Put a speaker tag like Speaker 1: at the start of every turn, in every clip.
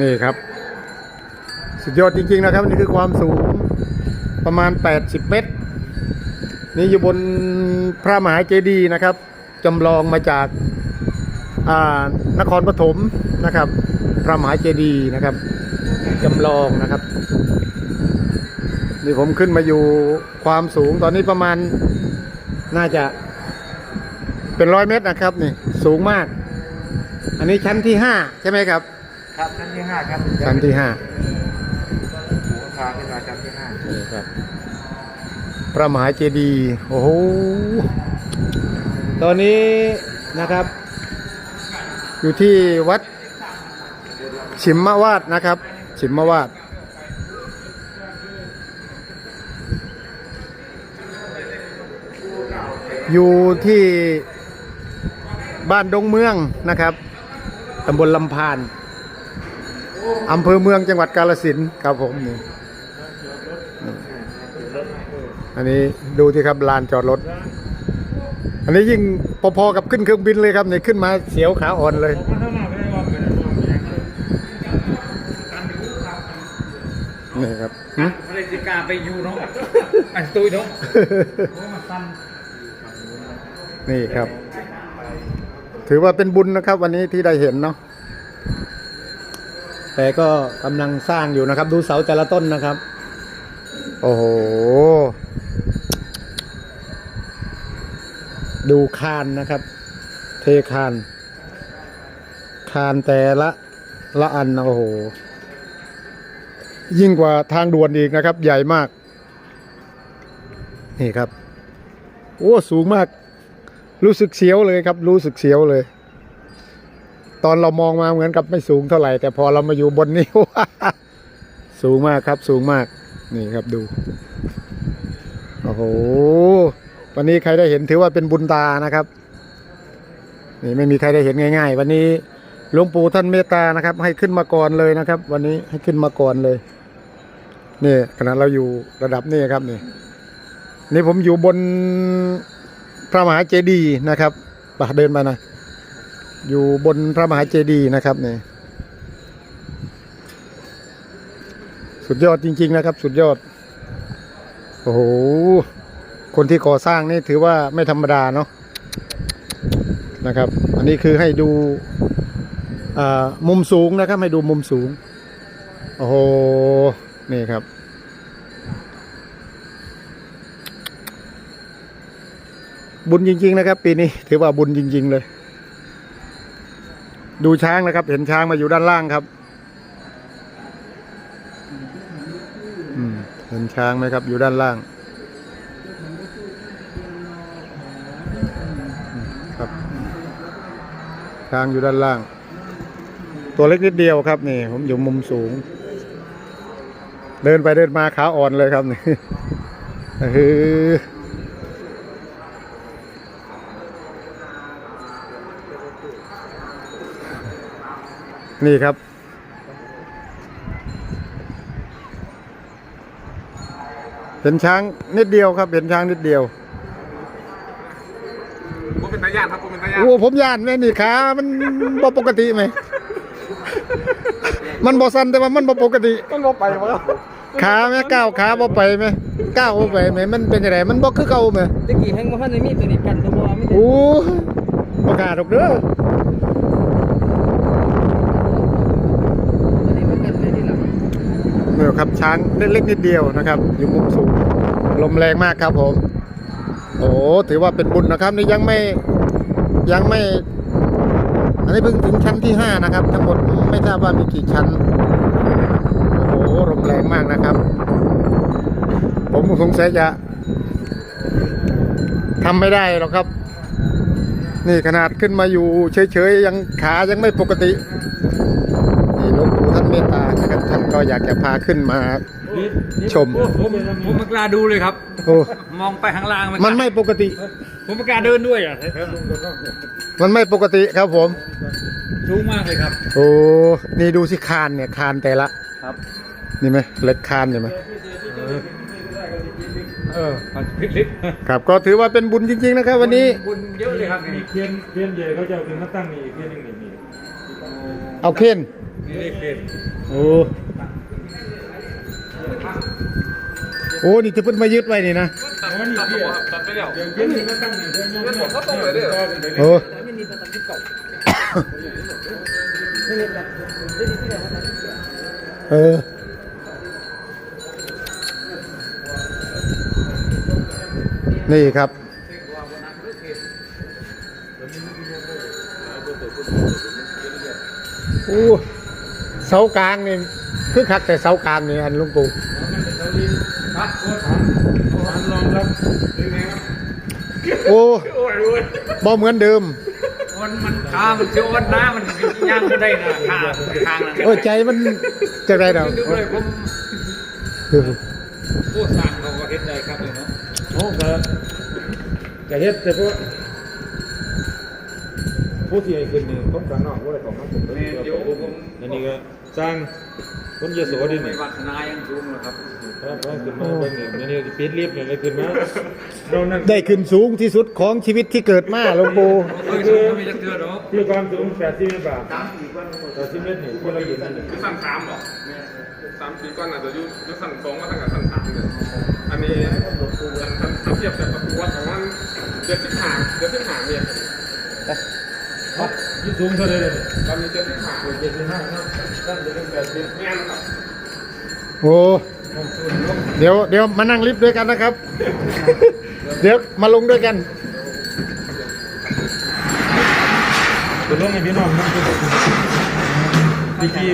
Speaker 1: นี่ครับ สุดยอดจริง ๆ นะครับ นี่คือความสูงประมาณ 80 เมตร นี่อยู่บนพระมหาเจดีย์นะครับจำลองมาจากานครปฐมนะครับ พระมหาเจดีย์นะครับจำลองนะครับ นี่ผมขึ้นมาอยู่ความสูงตอนนี้ประมาณน่าจะเป็นร้อยเมตรนะครับนี่สูงมาก อันนี้ชั้นที่ห้าใช่ไหมครับ
Speaker 2: ครับชั้นที่ห้าครับ
Speaker 1: ชั้นที่ห้า
Speaker 2: หัวพาขึ้นมาชั้นที่ห้า
Speaker 1: นี่ครับ พระมหาเจดีย์โอ้โหตอนนี้นะครับ อยู่ที่วัดฉิมมวาดนะครับฉิมมวาดอยู่ที่บ้านดงเมืองนะครับ ตำบลลำพาน อำเภอเมืองจังหวัดกาฬสินธุ์ครับผมนี่อันนี้ดูที่ครับลานจอดรถ อันนี้ยิ่งพอๆกับขึ้นเครื่องบินเลยครับเนี่ยขึ้นมาเสียวขาอ่อนเลย นี่ครับหึ
Speaker 2: มาเลสิกาไปยูเนาะอันตุยเนาะ
Speaker 1: นี่ครับ ถือว่าเป็นบุญนะครับ วันนี้ที่ได้เห็นเนาะ แต่ก็กำลังสร้างอยู่นะครับ ดูเสาแต่ละต้นนะครับ โอ้โห ดูคานนะครับ เทคาน คานแต่ละละอันนะโอ้โห ยิ่งกว่าทางด่วนอีกนะครับ ใหญ่มาก นี่ครับ โอ้ สูงมาก รู้สึกเสียวเลยครับ รู้สึกเสียวเลย ตอนเรามองมาเหมือนกับไม่สูงเท่าไหร่ แต่พอเรามาอยู่บนนี้ สูงมากครับ สูงมาก นี่ครับดู โอ้โห วันนี้ใครได้เห็นถือว่าเป็นบุญตานะครับ นี่ไม่มีใครได้เห็นง่าย ๆ วันนี้หลวงปู่ท่านเมตตานะครับ ให้ขึ้นมาก่อนเลยนะครับ วันนี้ให้ขึ้นมาก่อนเลยนี่ขณะเราอยู่ระดับนี้ครับนี่ นี่ผมอยู่บนพระมหาเจดีย์นะครับไปเดินมานะ อยู่บนพระมหาเจดีย์นะครับนี่สุดยอดจริง ๆ นะครับ สุดยอด โอ้โห คนที่ก่อสร้างนี่ถือว่าไม่ธรรมดาเนาะนะครับ อันนี้คือให้ดูมุมสูงนะครับ ให้ดูมุมสูง โอ้โห นี่ครับ บุญจริง ๆ นะครับ ปีนี้ถือว่าบุญจริง ๆ เลย ดูช้างนะครับ เห็นช้างมาอยู่ด้านล่างครับเห็นช้างไหมครับ อยู่ด้านล่าง ครับ ช้างอยู่ด้านล่าง ตัวเล็กนิดเดียวครับนี่ ผมอยู่มุมสูง เดินไปเดินมาขาอ่อนเลยครับนี่คือ นี่ครับ เห็นช้างนิดเดียวครับ เห็นช้างนิดเดียว
Speaker 2: ผมเป็นตายาครับผมเป็นตายา
Speaker 1: โอ้ผมย่านแม่นี่ขามันบ่ปกติไหม มันบ่สั่นแต่ว่ามันบ่ปกติ
Speaker 2: ต้องลบไปมั้ง
Speaker 1: ขาแม่ก้าวขาบ่ไปไหมก้าวบ่ไปไหมมันเป็นยังไงมันบ่คือเก่าไหม
Speaker 3: ตะกี้แห่งบ่ทันได้มีตัวนี้กันตัวบ่มีแต่
Speaker 1: โอ้บ่กล้าดอกเด้อ
Speaker 3: ตัวนี้มันกันได้ที่หลัง
Speaker 1: เนี่ยครับช้างเล็กๆนิดเดียวนะครับ อยู่มุมสูงลมแรงมากครับผม โอ้ถือว่าเป็นบุญนะครับ นี่ยังไม่ยังไม่ อันนี้เพิ่งถึงชั้นที่ห้านะครับ ทั้งหมดไม่ทราบว่ามีกี่ชั้นโอ้โหลมแรงมากนะครับ ผมสงสัยจะทำไม่ได้หรอกครับ นี่ขนาดขึ้นมาอยู่เฉยๆยังขายังไม่ปกตินี่หลวงปู่ท่านเมตตานะครับ ก็อยากจะพาขึ้นมาชม
Speaker 2: ผมผมไม่กล้าดูเลยครับ
Speaker 1: โอ้
Speaker 2: มองไปข้างล่าง
Speaker 1: มันไม่ปกติ
Speaker 2: ผมไม่กล้าเดินด้วยอะ
Speaker 1: มันไม่ปกติครับผม
Speaker 2: สูงมากเลยครับ
Speaker 1: โอ้นี่ดูสิคานเนี่ยคานแต่ละ
Speaker 2: ครับ
Speaker 1: นี่ไหมเหล็กคานเห็นไหม
Speaker 2: เออพลิกลิก
Speaker 1: ครับก็ถือว่าเป็นบุญจริง ๆ นะครับ วันนี้
Speaker 2: บุญเยอะเลยครับ
Speaker 4: มีเทียนเทียนใหญ่เขาจะเอาขึ้นมาตั้งนี่อีกเทียนหนึงนี่นี่
Speaker 1: เอาเคน
Speaker 2: นี่เลขเด็ด
Speaker 1: โอ้ โอ้นี่จะเพิ่นมายึดไว้นี่นะ
Speaker 2: ตัดตัดตัวตัดไปแล้ว
Speaker 4: เย็นๆก็ตั้งนี่เดี๋ยวโยม
Speaker 2: เขาต้องไปเด้อ
Speaker 1: โอ้
Speaker 3: แต่ไม่มีตะตันที่เก่าไม่มีแบบได้ดีที่ไหนว่าตันที่เก่า
Speaker 1: เออนี่ครับ โอ้ เสากลางนี่คือคักแต่เสากลางนี่อันหลุงปู่
Speaker 4: ตัดโคตรหันหันลองรับเป็นไงครับ
Speaker 1: โอ้
Speaker 2: โอ้ยโอ้ย
Speaker 1: บ่เหมือนเดิม
Speaker 2: มันมันขามันเสียวมันน้ามันย่างไม่ได้นะขาทางนั้น
Speaker 1: โอ้ยใจมันจะไรเดา
Speaker 2: ดูเลยผมผู้สร้างเขาก็เห็นได้ครับเลยเนาะ
Speaker 4: โอ้ก็ก็เฮ็ดแต่พวก ผู้ที่ให้ขึ้นนี่ต้องการนอกว่าอะไรของมันผมเป็นเดี๋ยวผมอันนี้ก็สร้างคนเยโสดิ
Speaker 2: ไม่
Speaker 4: นี่
Speaker 2: วัฒนายังสูงเลยครับ
Speaker 4: ครับพอขึ้นมาเบิ่งนี่อันนี้ปิดลิฟต์นี่เลยขึ้นมาเรานั่น
Speaker 1: ได้ขึ้นสูงที่สุดของชีวิตที่เกิดมาหลวงปู่
Speaker 2: เคยสูงไม่จะเตือนหรอก
Speaker 4: ที่ความสูง80เมตรบาท80เมตรนี่คนละยืนนั่นนี่
Speaker 5: ยุสั่นสามเหรอสามปีก่อนอาจจะยุยุสั่นสองมาตั้งแต่สั่นสามเลยอันนี้สั่นสั่นถ้าเทียบกับประวัติของมันเจ็ดสิบห้าเจ็ดสิบห้าเนี่ย
Speaker 4: ยี่สูงเท่าไหร่เลย
Speaker 5: ตอนนี้เจ็ดสิบห้า
Speaker 4: เจ็ดสิบห้าเนาะตั้งแต่แปดสิบ
Speaker 5: แม่นครับ
Speaker 1: โอ้เดี๋ยวเดี๋ยวมานั่งลิฟต์ด้วยกันนะครับ เดี๋ยวมาลงด้วยกัน
Speaker 4: คุณลงให้พี่น้องนั่งพี่กี้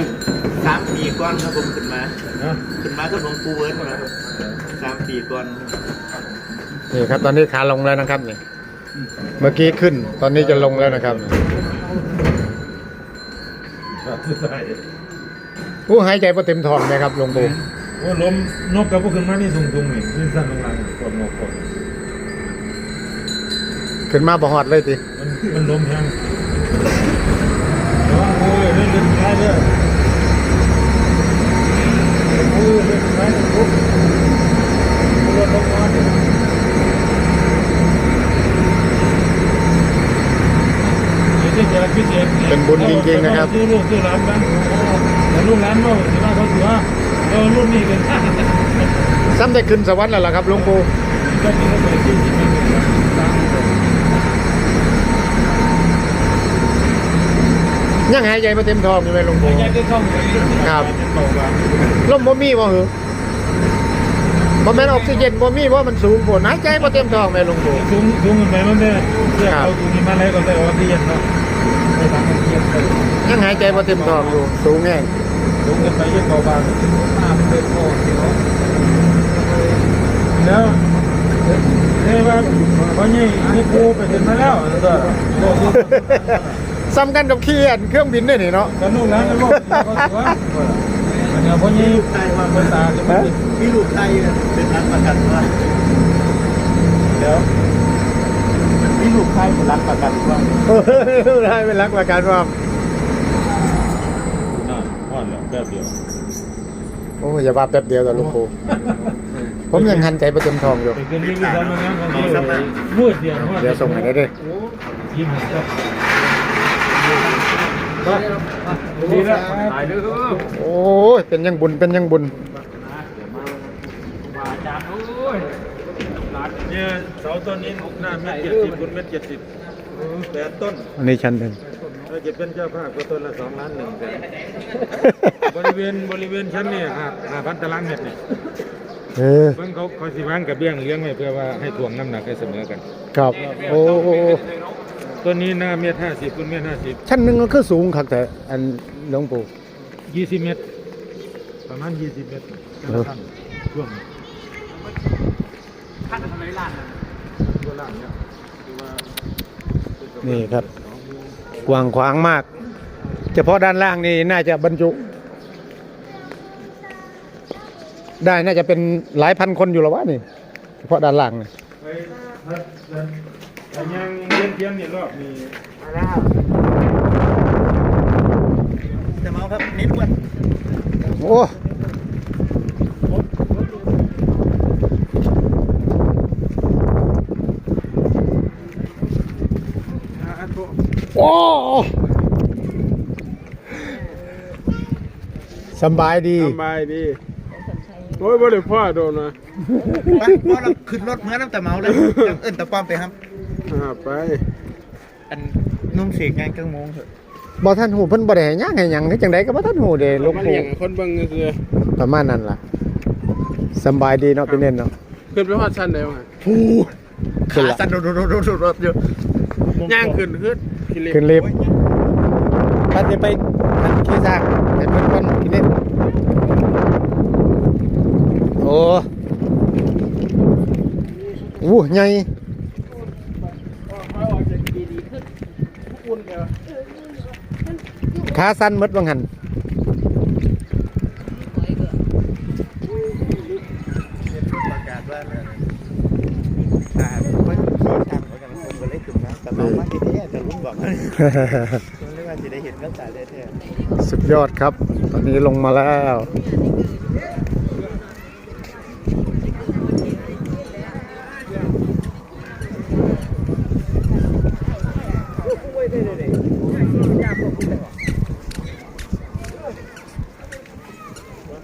Speaker 6: สามปีก่อนครับผมขึ้นมา
Speaker 4: นะ
Speaker 6: ขึ้นมาก็หลวงปู่เวิร์ดมาสามปีก่อน
Speaker 1: นี่ครับตอนนี้ขาลงแล้วนะครับนี่ เมื่อกี้ขึ้น ตอนนี้จะลงแล้วนะครับ
Speaker 4: ใช่
Speaker 1: ผู้หายใจพอเต็มท้องไหมครับหลวงปู่
Speaker 4: โอ้ลมนกกับพวกขึ้นมานี่สูงสูงนี่นี่สั้นลงล่างกดนกกด
Speaker 1: ขึ้นมาบ่หอดเลยติ
Speaker 4: มันมันลมแห้งน้องโอ้ยเล่นเล่นท้ายเด้อโอ้ยเล่นท้ายปุ๊บรถลงมาเนี่ย
Speaker 1: เป็นบุญจริงๆนะครับ
Speaker 4: ซื้อลูกซื้อหลานกันแต่ลูกหลานเราถือว่าเขาถือว่าเรารุ่นนี้เป็นก็
Speaker 1: ซ้ำได้ขึ้นสวรรค์แล้วล่ะครับหลวงปู่
Speaker 4: กินแล้วไปที่ที่เป็น
Speaker 1: ยังหายใจพอเต็มท้องอยู่ไหมหลวงปู่
Speaker 4: ยายได้เข้าไป
Speaker 1: ครับ
Speaker 4: ตกว่า
Speaker 1: ลมบ่มีบ่เหรอบ่แม่นออกซิเจนบ่มีเพราะมันสูงโพดหายใจบ่เต็มท้องแม่หลวงปู่
Speaker 4: สูงสูงขึ้นไปมันได้เพื่อเอาตรงนี้มาแล้วก็ได้ออกซิเจนเนาะ ไปทางกันเทียบไป
Speaker 1: ยังหายใจบ่เต็มท้องอยู่ สูงแน่
Speaker 4: สูงขึ้นไปยังเบาบางแล้วเฮ้ยว่าเพราะนี่นี่กูไปถึงมาแล้วก็
Speaker 1: ซ้ำกันกับขี้อันเครื่องบินด้วยนี่เนาะ
Speaker 4: ก็นู่นแล้วก็บอกเขาถือว่าอันนี้เพราะนี่ภาษาจะไม่
Speaker 6: มีลูกไทยเป็นรัฐประกันว่า
Speaker 4: เดี๋ยว
Speaker 6: มีลูกไทยเป็นรัฐประกันว่า
Speaker 1: ได้เป็นรักประกันว่า
Speaker 4: น่าว่านแล้วแป๊บเดียว
Speaker 1: โอ้ยอย่าว่าแป๊บเดียวแต่หลวงปู่ผมยังหันใจบ่เต็มทองอยู่
Speaker 4: ไปขึ้นที่ทำงานของเขามืดเดียว
Speaker 1: เดี๋ยวส่งให้ได้ด้อ
Speaker 4: ยิ้มครับดีแล้ว
Speaker 2: ย
Speaker 1: โอ้ยเป็นยังบุญเป็นยังบุญ
Speaker 2: มาจานโอ้ย
Speaker 4: เนี่ยเสาต้นนี้หน้าเมตรเจ็ดสิบคูณเมตรเจ็ดสิบ แปดต้น
Speaker 1: อันนี้ชั้นหนึ่ง
Speaker 4: ถ้าจะเป็นเจ้าภาพก็ต้นละสองล้านหนึ่งแสนบริเวณบริเวณชั้นเนี่ยห้าห้าพันตารางเมตรเนี่ย
Speaker 1: เออ
Speaker 4: เพิ่งเขาเขาสิวางกับเบี้ยงเลี้ยงไว้เพื่อว่าให้ถ่วงน้ำหนักให้เสมอกัน
Speaker 1: ครับ โอ้โอ้
Speaker 4: ต้นนี้หน้าเมตรห้าสิบคูณเมตรห้าสิบ
Speaker 1: ชั้นหนึ่งก็คือสูงครับแต่อันหลวงปู่
Speaker 4: ยี่สิบเมตร ประมาณยี่สิบเมตร
Speaker 1: เออ
Speaker 4: ช่วง
Speaker 2: ท่านทำไมล้านน่ะ
Speaker 4: ตัวล่างเนี่ยคือว่า
Speaker 1: นี่ครับ กว้างขวางมาก เฉพาะด้านล่างนี่น่าจะบรรจุ ได้น่าจะเป็นหลายพันคนอยู่แล้ววะนี่ เฉพาะด้านล่างนี่
Speaker 4: ไปถ้าถ้ายังเลี้ยงเทียมนี่รอบนี้
Speaker 6: จะเมาครับนิดวัน
Speaker 1: โอ้ โอ้สำบายดี
Speaker 6: สบายดีโอ้ยบ่ได้พ่อโดนนะ
Speaker 7: ไปพอเราขึ้นรถเมื่อน้ำแต่เมาเลยยังเอิ้นตะป้อมไปครับ
Speaker 6: อ่าไป
Speaker 7: อันนุ่มเสกงานเครื่องโมงเถอะ
Speaker 1: บ่ท่านหูเพิ่นบ่ได้ให้ย่างให้หยังคือจังไดก็บ่ท่านหูเด้หลวง
Speaker 6: มัน
Speaker 1: ปู่
Speaker 6: อย่างคนเบิ่งก็คือ
Speaker 1: ประมาณนั้นล่ะสำบายดีเนาะพี่เน้นเนาะ
Speaker 6: ขึ้นไปฮอดชั้นได้บ่ฮะ
Speaker 1: ขึ้น
Speaker 7: ขา
Speaker 1: ละ
Speaker 7: สั่นโดดโดดโดดโดดโดดอยู่
Speaker 6: ย่างขึ้นขึ้น ขึ้น
Speaker 1: ขึ้นลิฟต์ ท่านจะไปท่านขี่ซากให้เพิ่นก่อนพี่เน้นโอ้โอ้ใหญ่ขาสั้นหมดว่างั้น
Speaker 7: ประกาศว่าอ่าว่าขี่ช่างไว้กันคนก็เลยขึ้นนะแต่เรามาที่นี่แต่ ลุงบอกว่าลุงเรียกว่าจะได้เห็นก็สายได้แท้
Speaker 1: สุดยอดครับ ตอนนี้ลงมาแล้ว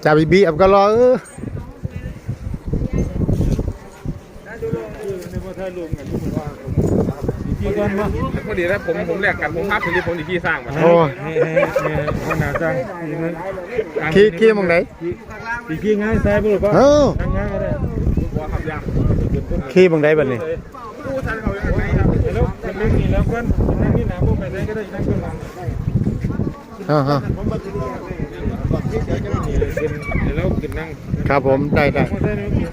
Speaker 1: จะบีบีอับก็รอเออ
Speaker 5: พอดีแล้วผมผมแลกกันผมภาพถึงที่ผมที่ขี้สร้างมา
Speaker 1: โอ้
Speaker 4: ให้ให้ให้หัวหน้าจ้างอีกนึง
Speaker 1: ขี้ขี้มองไหน
Speaker 4: อีกขี้ง่ายใส่บ่รู้ป่ะ
Speaker 1: เอ้า
Speaker 4: ง่ายๆก็ได้
Speaker 5: บัวขับยาง
Speaker 1: ขี้มองไหนบัดนี้
Speaker 5: ผู้ชันเขาอย่างไรครับ
Speaker 4: แล้วจะเล่นนี่แล้วกันนั่งนี่หนาบ่ไปได้ก็ได้นั่งข้างหลัง
Speaker 1: อ่าฮะ
Speaker 4: นี่แล้วขึ้นนั่ง
Speaker 1: ครับผมได้ได้
Speaker 4: บ่ได้นี่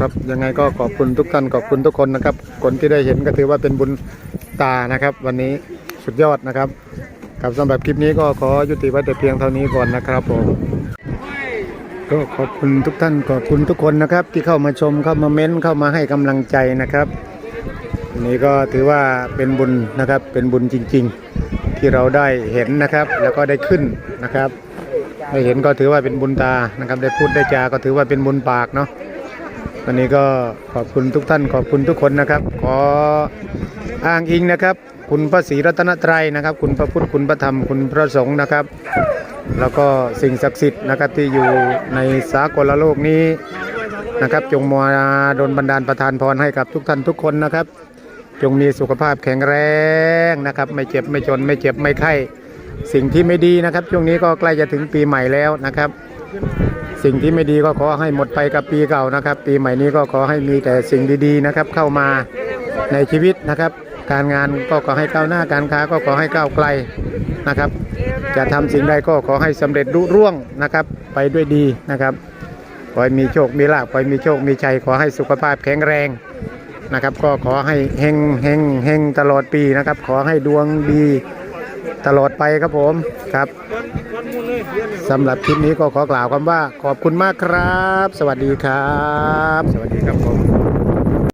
Speaker 1: ครับ ยังไงก็ขอบคุณทุกท่านขอบคุณทุกคนนะครับ คนที่ได้เห็นก็ถือว่าเป็นบุญตานะครับ วันนี้สุดยอดนะครับครับสำหรับคลิปนี้ก็ขอยุติไว้แต่เพียงเท่านี้ก่อนนะครับผมก็ขอบคุณทุกท่านขอบคุณทุกคนนะครับ ที่เข้ามาชมเข้ามาเม้นเข้ามาให้กำลังใจนะครับนนี้ก็ถือว่าเป็นบุญนะครับเป็นบุญจริง ๆ ที่เราได้เห็นนะครับ แล้วก็ได้ขึ้นนะครับได้เห็นก็ถือว่าเป็นบุญตานะครับ ได้พูดได้จาก็ถือว่าเป็นบุญปากเนาะ วันนี้ก็ขอบคุณทุกท่านขอบคุณทุกคนนะครับ ขออ้างอิงนะครับ คุณพระศรีรัตนตรัยนะครับ คุณพระพุทธคุณพระธรรมคุณพระสงฆ์นะครับ แล้วก็สิ่งศักดิ์สิทธิ์นะครับที่อยู่ในสากลโลกนี้นะครับ จงมาดลบันดาลประทานพรให้กับทุกท่านทุกคนนะครับ จงมีสุขภาพแข็งแรงนะครับ ไม่เจ็บไม่จนไม่เจ็บไม่ไข้ สิ่งที่ไม่ดีนะครับ ช่วงนี้ก็ใกล้จะถึงปีใหม่แล้วนะครับ สิ่งที่ไม่ดีก็ขอให้หมดไปกับปีเก่านะครับ ปีใหม่นี้ก็ขอให้มีแต่สิ่งดีๆนะครับ เข้ามาในชีวิตนะครับ การงานก็ขอให้ก้าวหน้าการค้าก็ขอให้ก้าวไกลนะครับ จะทำสิ่งใดก็ขอให้สำเร็จรุ่ร่วงนะครับ ไปด้วยดีนะครับขอให้มีโชคมีลาภขอให้มีโชคมีชัยขอให้สุขภาพแข็งแรงนะครับ ก็ขอให้เฮงเฮงเฮงตลอดปีนะครับ ขอให้ดวงดีตลอดไปครับผมครับ สำหรับคลิปนี้ก็ขอกล่าวคำว่าขอบคุณมากครับ สวัสดีครับ สวัสดีครับผม